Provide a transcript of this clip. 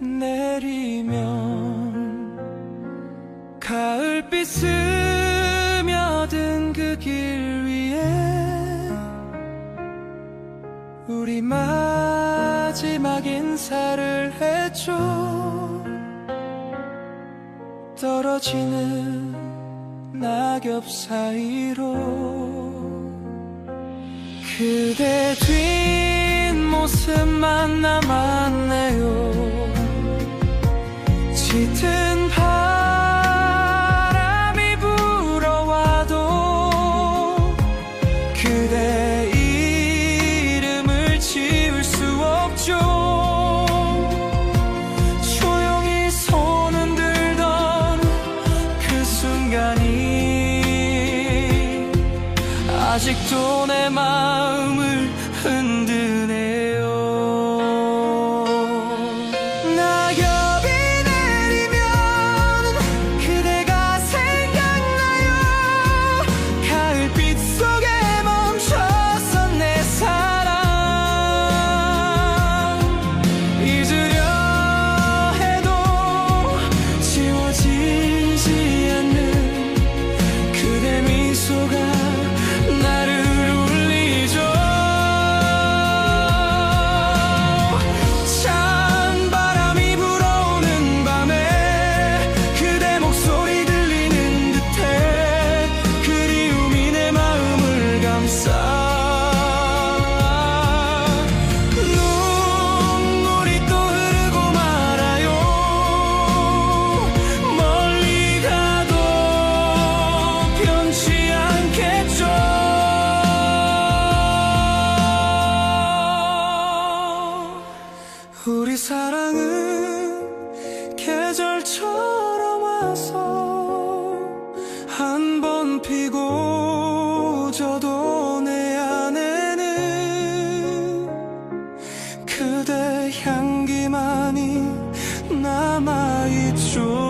내리면 가을빛 스며든 그 길 위에 우리 마지막 인사를 했죠 떨어지는 낙엽 사이로 그대 뒷 모습만 남았네요. 짙은 바람이 불어와도 그대 이름을 지울 수 없죠. 조용히 손은 들던 그 순간이 아직도 내 마음 사랑은 계절처럼 와서 한 번 피고 져도 내 안에는 그대 향기만이 남아있죠